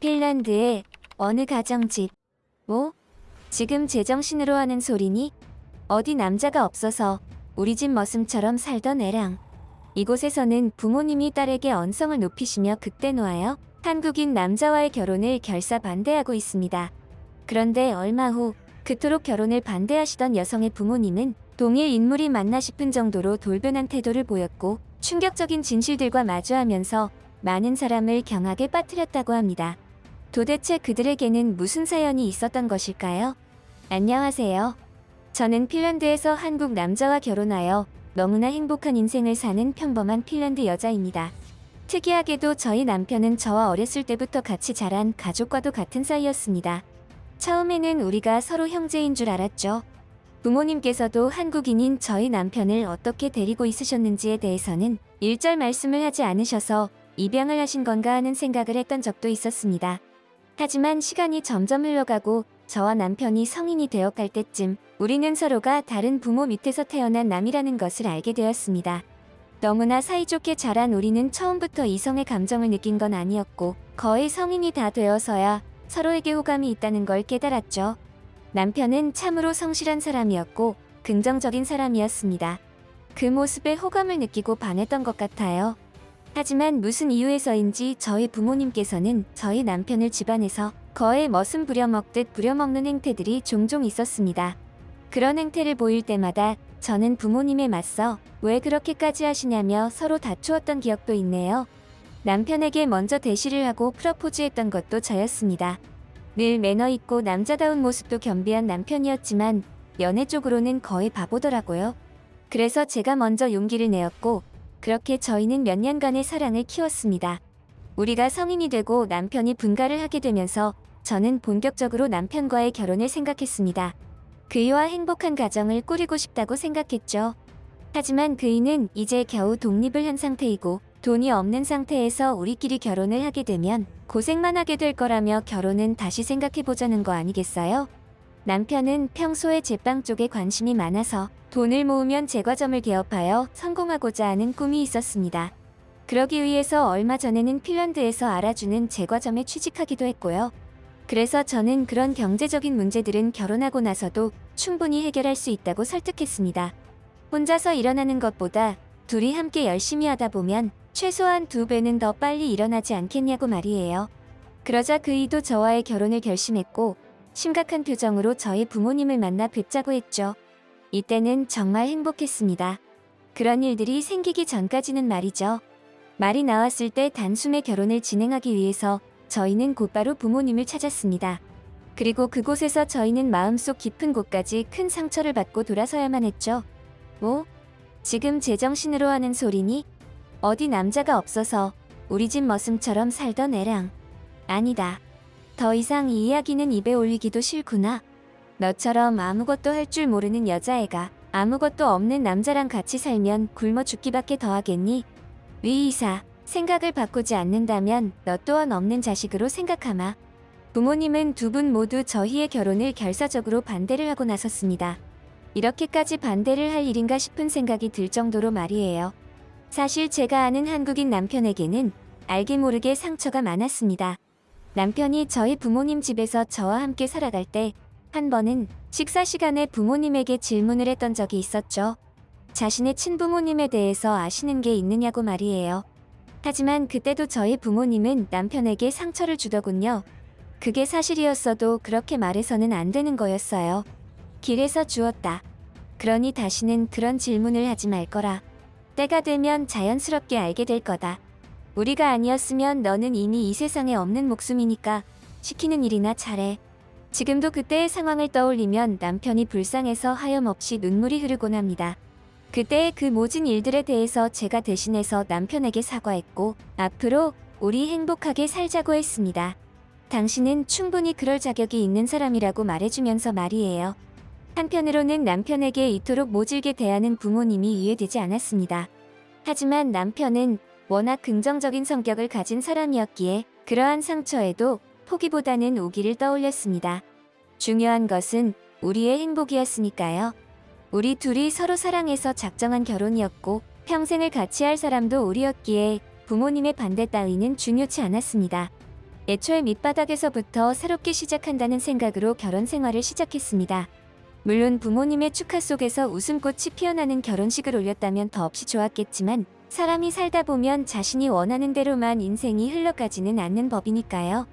핀란드의 어느 가정집. 뭐? 지금 제정신으로 하는 소리니? 어디 남자가 없어서 우리 집 머슴처럼 살던 애랑. 이곳에서는 부모님이 딸에게 언성을 높이시며 극대 놓아요. 한국인 남자와의 결혼을 결사 반대하고 있습니다. 그런데 얼마 후 그토록 결혼을 반대하시던 여성의 부모님은 동일 인물이 맞나 싶은 정도로 돌변한 태도를 보였고 충격적인 진실들과 마주하면서 많은 사람을 경악에 빠뜨렸다고 합니다. 도대체 그들에게는 무슨 사연이 있었던 것일까요? 안녕하세요. 저는 핀란드에서 한국 남자와 결혼하여 너무나 행복한 인생을 사는 평범한 핀란드 여자입니다. 특이하게도 저희 남편은 저와 어렸을 때부터 같이 자란 가족과도 같은 사이였습니다. 처음에는 우리가 서로 형제인 줄 알았죠. 부모님께서도 한국인인 저희 남편을 어떻게 데리고 있으셨는지에 대해서는 일절 말씀을 하지 않으셔서 입양을 하신 건가 하는 생각을 했던 적도 있었습니다. 하지만 시간이 점점 흘러가고 저와 남편이 성인이 되어갈 때쯤 우리는 서로가 다른 부모 밑에서 태어난 남이라는 것을 알게 되었습니다. 너무나 사이좋게 자란 우리는 처음부터 이성의 감정을 느낀 건 아니었고 거의 성인이 다 되어서야 서로에게 호감이 있다는 걸 깨달았죠. 남편은 참으로 성실한 사람이었고 긍정적인 사람이었습니다. 그 모습에 호감을 느끼고 반했던 것 같아요. 하지만 무슨 이유에서인지 저희 부모님께서는 저희 남편을 집안에서 거의 머슴 부려먹듯 부려먹는 행태들이 종종 있었습니다. 그런 행태를 보일 때마다 저는 부모님에 맞서 왜 그렇게까지 하시냐며 서로 다투었던 기억도 있네요. 남편에게 먼저 대시를 하고 프러포즈했던 것도 저였습니다. 늘 매너 있고 남자다운 모습도 겸비한 남편이었지만 연애 쪽으로는 거의 바보더라고요. 그래서 제가 먼저 용기를 내었고 그렇게 저희는 몇 년간의 사랑을 키웠습니다. 우리가 성인이 되고 남편이 분가를 하게 되면서 저는 본격적으로 남편과의 결혼을 생각했습니다. 그이와 행복한 가정을 꾸리고 싶다고 생각했죠. 하지만 그이는 이제 겨우 독립을 한 상태이고 돈이 없는 상태에서 우리끼리 결혼을 하게 되면 고생만 하게 될 거라며 결혼은 다시 생각해보자는 거 아니겠어요? 남편은 평소에 제빵 쪽에 관심이 많아서 돈을 모으면 제과점을 개업하여 성공하고자 하는 꿈이 있었습니다. 그러기 위해서 얼마 전에는 핀란드에서 알아주는 제과점에 취직하기도 했고요. 그래서 저는 그런 경제적인 문제들은 결혼하고 나서도 충분히 해결할 수 있다고 설득했습니다. 혼자서 일어나는 것보다 둘이 함께 열심히 하다 보면 최소한 두 배는 더 빨리 일어나지 않겠냐고 말이에요. 그러자 그이도 저와의 결혼을 결심했고 심각한 표정으로 저희 부모님을 만나 뵙자고 했죠. 이때는 정말 행복했습니다. 그런 일들이 생기기 전까지는 말이죠. 말이 나왔을 때 단숨에 결혼을 진행하기 위해서 저희는 곧바로 부모님을 찾았습니다. 그리고 그곳에서 저희는 마음속 깊은 곳까지 큰 상처를 받고 돌아서야만 했죠. 뭐? 지금 제정신으로 하는 소리니? 어디 남자가 없어서 우리 집 머슴처럼 살던 애랑. 아니다. 더 이상 이 이야기는 입에 올리기도 싫구나. 너처럼 아무것도 할 줄 모르는 여자애가 아무것도 없는 남자랑 같이 살면 굶어 죽기밖에 더 하겠니? 위 이사, 생각을 바꾸지 않는다면 너 또한 없는 자식으로 생각하마. 부모님은 두 분 모두 저희의 결혼을 결사적으로 반대를 하고 나섰습니다. 이렇게까지 반대를 할 일인가 싶은 생각이 들 정도로 말이에요. 사실 제가 아는 한국인 남편에게는 알게 모르게 상처가 많았습니다. 남편이 저희 부모님 집에서 저와 함께 살아갈 때 한 번은 식사 시간에 부모님에게 질문을 했던 적이 있었죠. 자신의 친부모님에 대해서 아시는 게 있느냐고 말이에요. 하지만 그때도 저희 부모님은 남편에게 상처를 주더군요. 그게 사실이었어도 그렇게 말해서는 안 되는 거였어요. 길에서 주었다. 그러니 다시는 그런 질문을 하지 말 거라. 때가 되면 자연스럽게 알게 될 거다. 우리가 아니었으면 너는 이미 이 세상에 없는 목숨이니까 시키는 일이나 잘해. 지금도 그때의 상황을 떠올리면 남편이 불쌍해서 하염없이 눈물이 흐르곤 합니다. 그때의 그 모진 일들에 대해서 제가 대신해서 남편에게 사과했고 앞으로 우리 행복하게 살자고 했습니다. 당신은 충분히 그럴 자격이 있는 사람이라고 말해주면서 말이에요. 한편으로는 남편에게 이토록 모질게 대하는 부모님이 이해되지 않았습니다. 하지만 남편은 워낙 긍정적인 성격을 가진 사람이었기에 그러한 상처에도 포기보다는 오기를 떠올렸습니다. 중요한 것은 우리의 행복이었으니까요. 우리 둘이 서로 사랑해서 작정한 결혼이었고 평생을 같이 할 사람도 우리였기에 부모님의 반대 따위는 중요치 않았습니다. 애초에 밑바닥에서부터 새롭게 시작한다는 생각으로 결혼 생활을 시작했습니다. 물론 부모님의 축하 속에서 웃음꽃이 피어나는 결혼식을 올렸다면 더없이 좋았겠지만 사람이 살다 보면 자신이 원하는 대로만 인생이 흘러가지는 않는 법이니까요.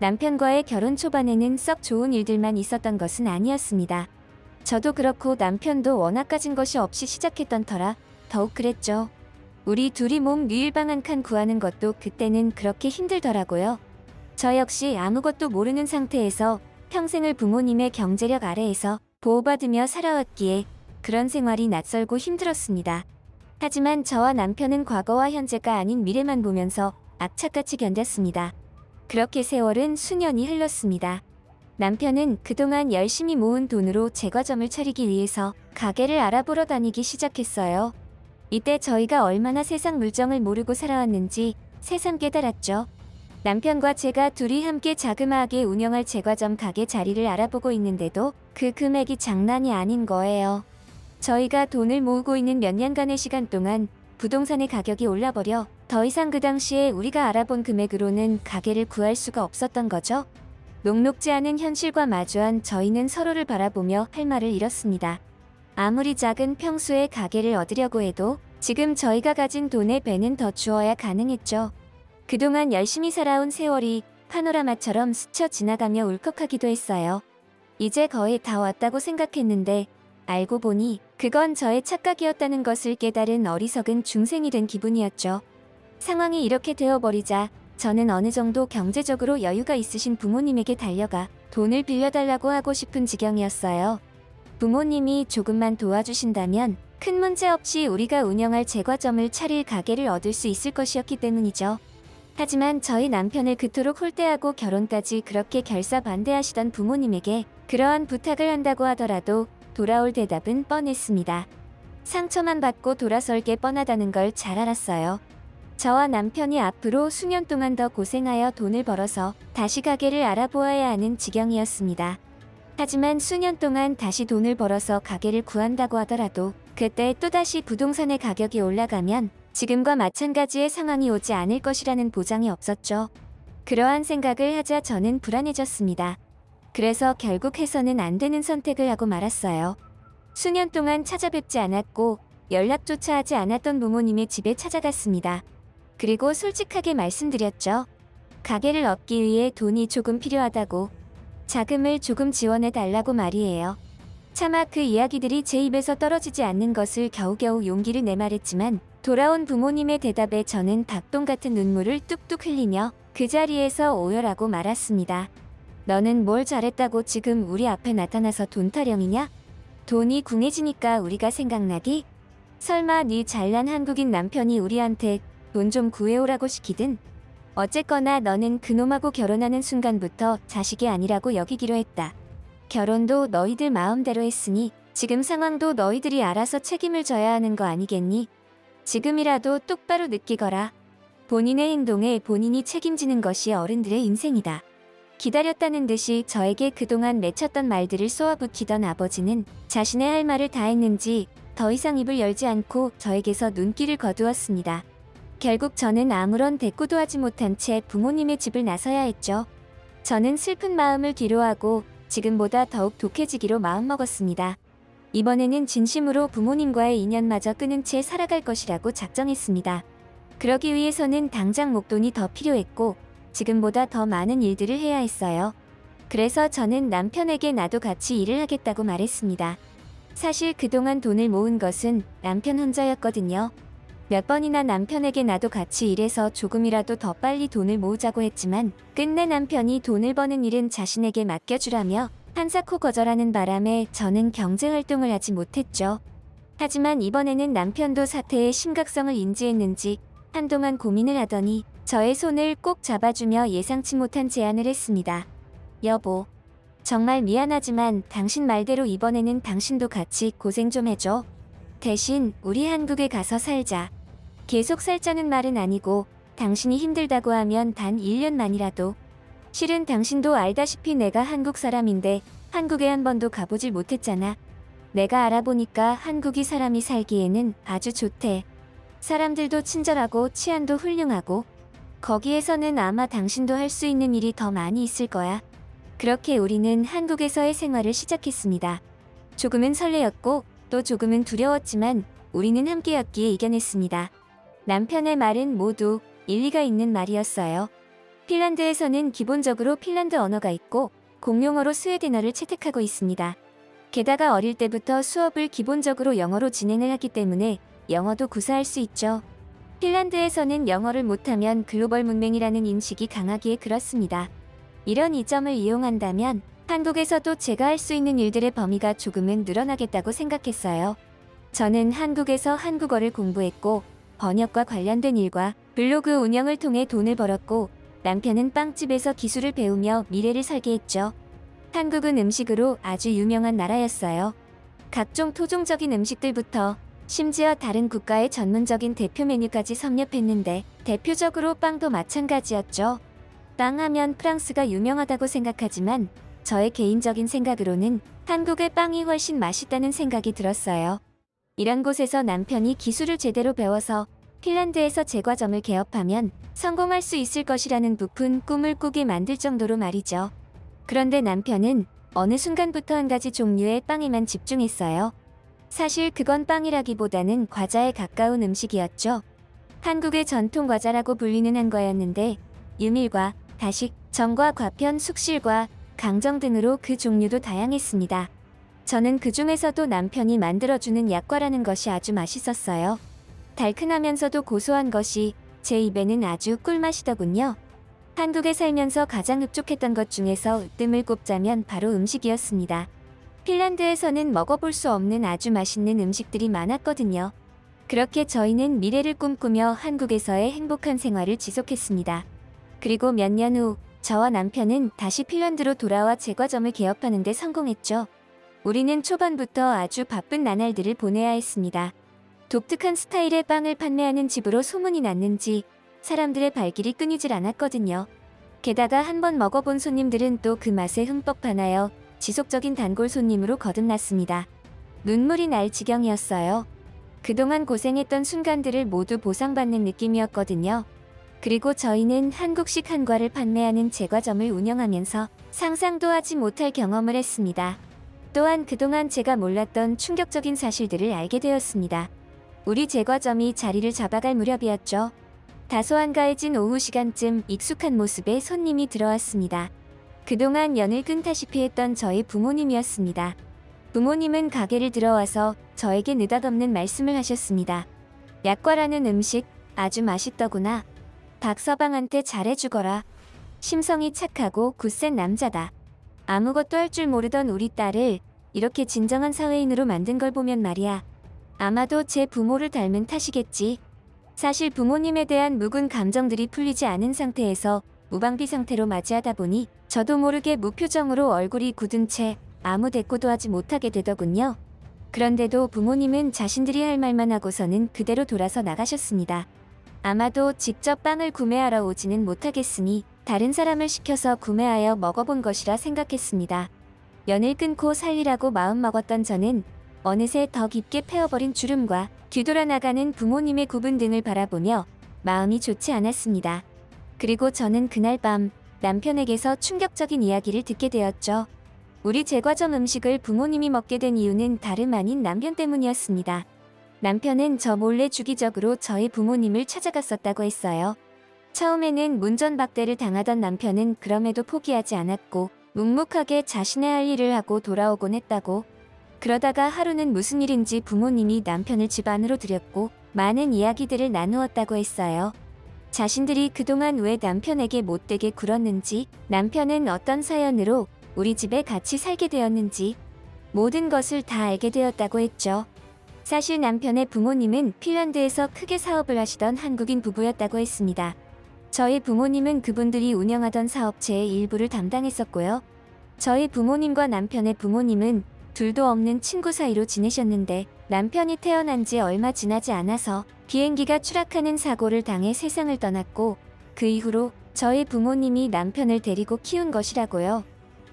남편과의 결혼 초반에는 썩 좋은 일들만 있었던 것은 아니었습니다. 저도 그렇고 남편도 워낙 가진 것이 없이 시작했던 터라 더욱 그랬죠. 우리 둘이 몸 뉴일방 한 칸 구하는 것도 그때는 그렇게 힘들더라고요. 저 역시 아무것도 모르는 상태에서 평생을 부모님의 경제력 아래에서 보호받으며 살아왔기에 그런 생활이 낯설고 힘들었습니다. 하지만 저와 남편은 과거와 현재가 아닌 미래만 보면서 악착같이 견뎠습니다. 그렇게 세월은 수년이 흘렀습니다. 남편은 그동안 열심히 모은 돈으로 제과점을 차리기 위해서 가게를 알아보러 다니기 시작했어요. 이때 저희가 얼마나 세상 물정을 모르고 살아왔는지 새삼 깨달았죠. 남편과 제가 둘이 함께 자그마하게 운영할 제과점 가게 자리를 알아보고 있는데도 그 금액이 장난이 아닌 거예요. 저희가 돈을 모으고 있는 몇 년간의 시간 동안 부동산의 가격이 올라버려 더 이상 그 당시에 우리가 알아본 금액으로는 가게를 구할 수가 없었던 거죠. 녹록지 않은 현실과 마주한 저희는 서로를 바라보며 할 말을 잃었습니다. 아무리 작은 평수의 가게를 얻으려고 해도 지금 저희가 가진 돈의 배는 더 주어야 가능했죠. 그동안 열심히 살아온 세월이 파노라마처럼 스쳐 지나가며 울컥하기도 했어요. 이제 거의 다 왔다고 생각했는데 알고 보니 그건 저의 착각이었다는 것을 깨달은 어리석은 중생이 된 기분이었죠. 상황이 이렇게 되어버리자 저는 어느 정도 경제적으로 여유가 있으신 부모님에게 달려가 돈을 빌려달라고 하고 싶은 지경이었어요. 부모님이 조금만 도와주신다면 큰 문제 없이 우리가 운영할 제과점을 차릴 가게를 얻을 수 있을 것이었기 때문이죠. 하지만 저희 남편을 그토록 홀대하고 결혼까지 그렇게 결사반대하시던 부모님에게 그러한 부탁을 한다고 하더라도 돌아올 대답은 뻔했습니다. 상처만 받고 돌아설 게 뻔하다는 걸 잘 알았어요. 저와 남편이 앞으로 수년 동안 더 고생하여 돈을 벌어서 다시 가게를 알아보아야 하는 지경이었습니다. 하지만 수년 동안 다시 돈을 벌어서 가게를 구한다고 하더라도 그때 또다시 부동산의 가격이 올라가면 지금과 마찬가지의 상황이 오지 않을 것이라는 보장이 없었죠. 그러한 생각을 하자 저는 불안해졌습니다. 그래서 결국 해서는 안 되는 선택을 하고 말았어요. 수년 동안 찾아뵙지 않았고 연락조차 하지 않았던 부모님의 집에 찾아갔습니다. 그리고 솔직하게 말씀드렸죠. 가게를 얻기 위해 돈이 조금 필요하다고 자금을 조금 지원해 달라고 말이에요. 차마 그 이야기들이 제 입에서 떨어지지 않는 것을 겨우겨우 용기를 내 말했지만 돌아온 부모님의 대답에 저는 닭똥 같은 눈물을 뚝뚝 흘리며 그 자리에서 오열하고 말았습니다. 너는 뭘 잘했다고 지금 우리 앞에 나타나서 돈 타령이냐? 돈이 궁해지니까 우리가 생각나기? 설마 네 잘난 한국인 남편이 우리한테 돈 좀 구해오라고 시키든? 어쨌거나 너는 그놈하고 결혼하는 순간부터 자식이 아니라고 여기기로 했다. 결혼도 너희들 마음대로 했으니 지금 상황도 너희들이 알아서 책임을 져야 하는 거 아니겠니? 지금이라도 똑바로 느끼거라. 본인의 행동에 본인이 책임지는 것이 어른들의 인생이다. 기다렸다는 듯이 저에게 그동안 맺혔던 말들을 쏘아붙이던 아버지는 자신의 할 말을 다 했는지 더 이상 입을 열지 않고 저에게서 눈길을 거두었습니다. 결국 저는 아무런 대꾸도 하지 못한 채 부모님의 집을 나서야 했죠. 저는 슬픈 마음을 뒤로하고 지금보다 더욱 독해지기로 마음먹었습니다. 이번에는 진심으로 부모님과의 인연마저 끊은 채 살아갈 것이라고 작정했습니다. 그러기 위해서는 당장 목돈이 더 필요했고 지금보다 더 많은 일들을 해야 했어요. 그래서 저는 남편에게 나도 같이 일을 하겠다고 말했습니다. 사실 그동안 돈을 모은 것은 남편 혼자였거든요. 몇 번이나 남편에게 나도 같이 일해서 조금이라도 더 빨리 돈을 모으자고 했지만 끝내 남편이 돈을 버는 일은 자신에게 맡겨주라며 한사코 거절하는 바람에 저는 경제 활동을 하지 못했죠. 하지만 이번에는 남편도 사태의 심각성을 인지했는지 한동안 고민을 하더니 저의 손을 꼭 잡아주며 예상치 못한 제안을 했습니다. 여보, 정말 미안하지만 당신 말대로 이번에는 당신도 같이 고생 좀 해줘. 대신 우리 한국에 가서 살자. 계속 살자는 말은 아니고 당신이 힘들다고 하면 단 1년만이라도. 실은 당신도 알다시피 내가 한국 사람인데 한국에 한 번도 가보질 못했잖아. 내가 알아보니까 한국이 사람이 살기에는 아주 좋대. 사람들도 친절하고 치안도 훌륭하고 거기에서는 아마 당신도 할 수 있는 일이 더 많이 있을 거야. 그렇게 우리는 한국에서의 생활을 시작했습니다. 조금은 설레었고 또 조금은 두려웠지만 우리는 함께였기에 이겨냈습니다. 남편의 말은 모두 일리가 있는 말이었어요. 핀란드에서는 기본적으로 핀란드 언어가 있고 공용어로 스웨덴어를 채택하고 있습니다. 게다가 어릴 때부터 수업을 기본적으로 영어로 진행을 하기 때문에 영어도 구사할 수 있죠. 핀란드에서는 영어를 못하면 글로벌 문맹이라는 인식이 강하기에 그렇습니다. 이런 이점을 이용한다면 한국에서도 제가 할 수 있는 일들의 범위가 조금은 늘어나겠다고 생각했어요. 저는 한국에서 한국어를 공부했고 번역과 관련된 일과 블로그 운영을 통해 돈을 벌었고 남편은 빵집에서 기술을 배우며 미래를 설계했죠. 한국은 음식으로 아주 유명한 나라였어요. 각종 토종적인 음식들부터 심지어 다른 국가의 전문적인 대표 메뉴까지 섭렵했는데 대표적으로 빵도 마찬가지였죠. 빵 하면 프랑스가 유명하다고 생각하지만 저의 개인적인 생각으로는 한국의 빵이 훨씬 맛있다는 생각이 들었어요. 이런 곳에서 남편이 기술을 제대로 배워서 핀란드에서 제과점을 개업하면 성공할 수 있을 것이라는 부푼 꿈을 꾸게 만들 정도로 말이죠. 그런데 남편은 어느 순간부터 한 가지 종류의 빵에만 집중했어요. 사실 그건 빵이라기보다는 과자에 가까운 음식이었죠. 한국의 전통 과자라고 불리는 한 거였는데 유밀과 다식, 정과 과편, 숙실과 강정 등으로 그 종류도 다양했습니다. 저는 그 중에서도 남편이 만들어주는 약과라는 것이 아주 맛있었어요. 달큰하면서도 고소한 것이 제 입에는 아주 꿀맛이더군요. 한국에 살면서 가장 흡족했던 것 중에서 으뜸을 꼽자면 바로 음식이었습니다. 핀란드에서는 먹어볼 수 없는 아주 맛있는 음식들이 많았거든요. 그렇게 저희는 미래를 꿈꾸며 한국에서의 행복한 생활을 지속했습니다. 그리고 몇 년 후 저와 남편은 다시 핀란드로 돌아와 제과점을 개업하는 데 성공했죠. 우리는 초반부터 아주 바쁜 나날들을 보내야 했습니다. 독특한 스타일의 빵을 판매하는 집으로 소문이 났는지 사람들의 발길이 끊이질 않았거든요. 게다가 한번 먹어본 손님들은 또 그 맛에 흠뻑 반하여 지속적인 단골 손님으로 거듭났습니다. 눈물이 날 지경이었어요. 그동안 고생했던 순간들을 모두 보상받는 느낌이었거든요. 그리고 저희는 한국식 한과를 판매하는 제과점을 운영하면서 상상도 하지 못할 경험을 했습니다. 또한 그동안 제가 몰랐던 충격적인 사실들을 알게 되었습니다. 우리 제과점이 자리를 잡아갈 무렵이었죠. 다소 한가해진 오후 시간쯤 익숙한 모습에 손님이 들어왔습니다. 그동안 연을 끊다시피 했던 저희 부모님이었습니다. 부모님은 가게를 들어와서 저에게 느닷없는 말씀을 하셨습니다. 약과라는 음식 아주 맛있더구나. 박서방한테 잘해주거라. 심성이 착하고 굳센 남자다. 아무것도 할 줄 모르던 우리 딸을 이렇게 진정한 사회인으로 만든 걸 보면 말이야. 아마도 제 부모를 닮은 탓이겠지. 사실 부모님에 대한 묵은 감정들이 풀리지 않은 상태에서 무방비 상태로 맞이하다 보니 저도 모르게 무표정으로 얼굴이 굳은 채 아무 대꾸도 하지 못하게 되더군요. 그런데도 부모님은 자신들이 할 말만 하고서는 그대로 돌아서 나가셨습니다. 아마도 직접 빵을 구매하러 오지는 못하겠으니 다른 사람을 시켜서 구매하여 먹어본 것이라 생각했습니다. 연을 끊고 살리라고 마음먹었던 저는 어느새 더 깊게 패어버린 주름과 뒤돌아 나가는 부모님의 구분 등을 바라보며 마음이 좋지 않았습니다. 그리고 저는 그날 밤 남편에게서 충격적인 이야기를 듣게 되었죠. 우리 제과점 음식을 부모님이 먹게 된 이유는 다름 아닌 남편 때문이었습니다. 남편은 저 몰래 주기적으로 저희 부모님을 찾아갔었다고 했어요. 처음에는 문전박대를 당하던 남편은 그럼에도 포기하지 않았고 묵묵하게 자신의 할 일을 하고 돌아오곤 했다고. 그러다가 하루는 무슨 일인지 부모님이 남편을 집 안으로 들였고 많은 이야기들을 나누었다고 했어요. 자신들이 그동안 왜 남편에게 못되게 굴었는지, 남편은 어떤 사연으로 우리 집에 같이 살게 되었는지, 모든 것을 다 알게 되었다고 했죠. 사실 남편의 부모님은 핀란드에서 크게 사업을 하시던 한국인 부부였다고 했습니다. 저희 부모님은 그분들이 운영하던 사업체의 일부를 담당했었고요. 저희 부모님과 남편의 부모님은 둘도 없는 친구 사이로 지내셨는데 남편이 태어난 지 얼마 지나지 않아서 비행기가 추락하는 사고를 당해 세상을 떠났고 그 이후로 저희 부모님이 남편을 데리고 키운 것이라고요.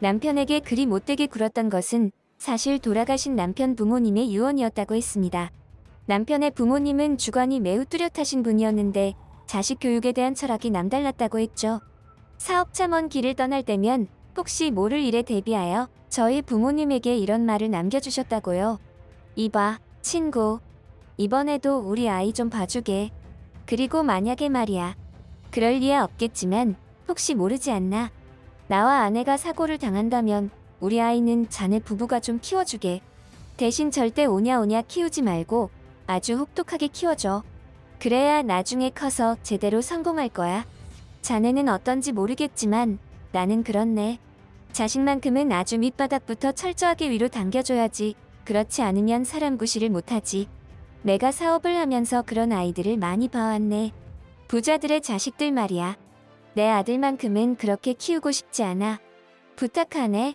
남편에게 그리 못되게 굴었던 것은 사실 돌아가신 남편 부모님의 유언이었다고 했습니다. 남편의 부모님은 주관이 매우 뚜렷하신 분이었는데 자식 교육에 대한 철학이 남달랐다고 했죠. 사업차 먼 길을 떠날 때면 혹시 모를 일에 대비하여 저희 부모님에게 이런 말을 남겨주셨다고요. 이봐, 친구. 이번에도 우리 아이 좀 봐주게. 그리고 만약에 말이야. 그럴 리야 없겠지만 혹시 모르지 않나. 나와 아내가 사고를 당한다면 우리 아이는 자네 부부가 좀 키워주게. 대신 절대 오냐오냐 키우지 말고 아주 혹독하게 키워줘. 그래야 나중에 커서 제대로 성공할 거야. 자네는 어떤지 모르겠지만 나는 그렇네. 자식만큼은 아주 밑바닥부터 철저하게 위로 당겨줘야지. 그렇지 않으면 사람 구실을 못하지. 내가 사업을 하면서 그런 아이들을 많이 봐왔네. 부자들의 자식들 말이야. 내 아들만큼은 그렇게 키우고 싶지 않아. 부탁하네.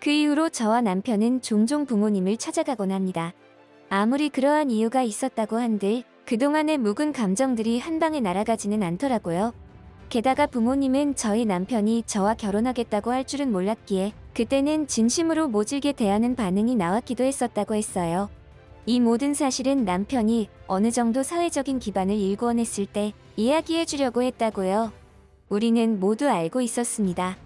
그 이후로 저와 남편은 종종 부모님을 찾아가곤 합니다. 아무리 그러한 이유가 있었다고 한들 그동안의 묵은 감정들이 한 방에 날아가지는 않더라고요. 게다가 부모님은 저희 남편이 저와 결혼하겠다고 할 줄은 몰랐기에 그때는 진심으로 모질게 대하는 반응이 나왔기도 했었다고 했어요. 이 모든 사실은 남편이 어느 정도 사회적인 기반을 일구어냈을 때 이야기해 주려고 했다고요. 우리는 모두 알고 있었습니다.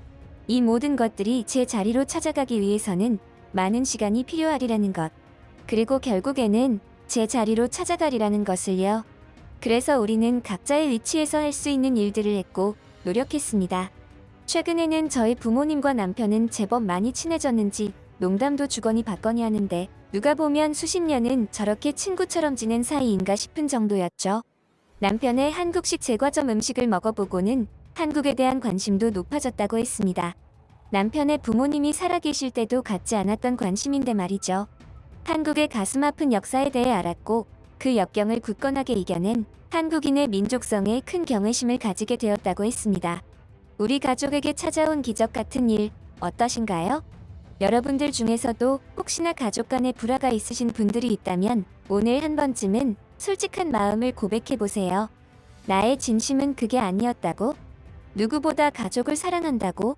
이 모든 것들이 제 자리로 찾아가기 위해서는 많은 시간이 필요하리라는 것. 그리고 결국에는 제 자리로 찾아가리라는 것을요. 그래서 우리는 각자의 위치에서 할 수 있는 일들을 했고 노력했습니다. 최근에는 저희 부모님과 남편은 제법 많이 친해졌는지 농담도 주거니 받거니 하는데 누가 보면 수십 년은 저렇게 친구처럼 지낸 사이인가 싶은 정도였죠. 남편의 한국식 제과점 음식을 먹어보고는 한국에 대한 관심도 높아졌다고 했습니다. 남편의 부모님이 살아계실 때도 갖지 않았던 관심인데 말이죠. 한국의 가슴 아픈 역사에 대해 알았고 그 역경을 굳건하게 이겨낸 한국인의 민족성에 큰 경외심을 가지게 되었다고 했습니다. 우리 가족에게 찾아온 기적 같은 일 어떠신가요? 여러분들 중에서도 혹시나 가족 간에 불화가 있으신 분들이 있다면 오늘 한 번쯤은 솔직한 마음을 고백해 보세요. 나의 진심은 그게 아니었다고? 누구보다 가족을 사랑한다고?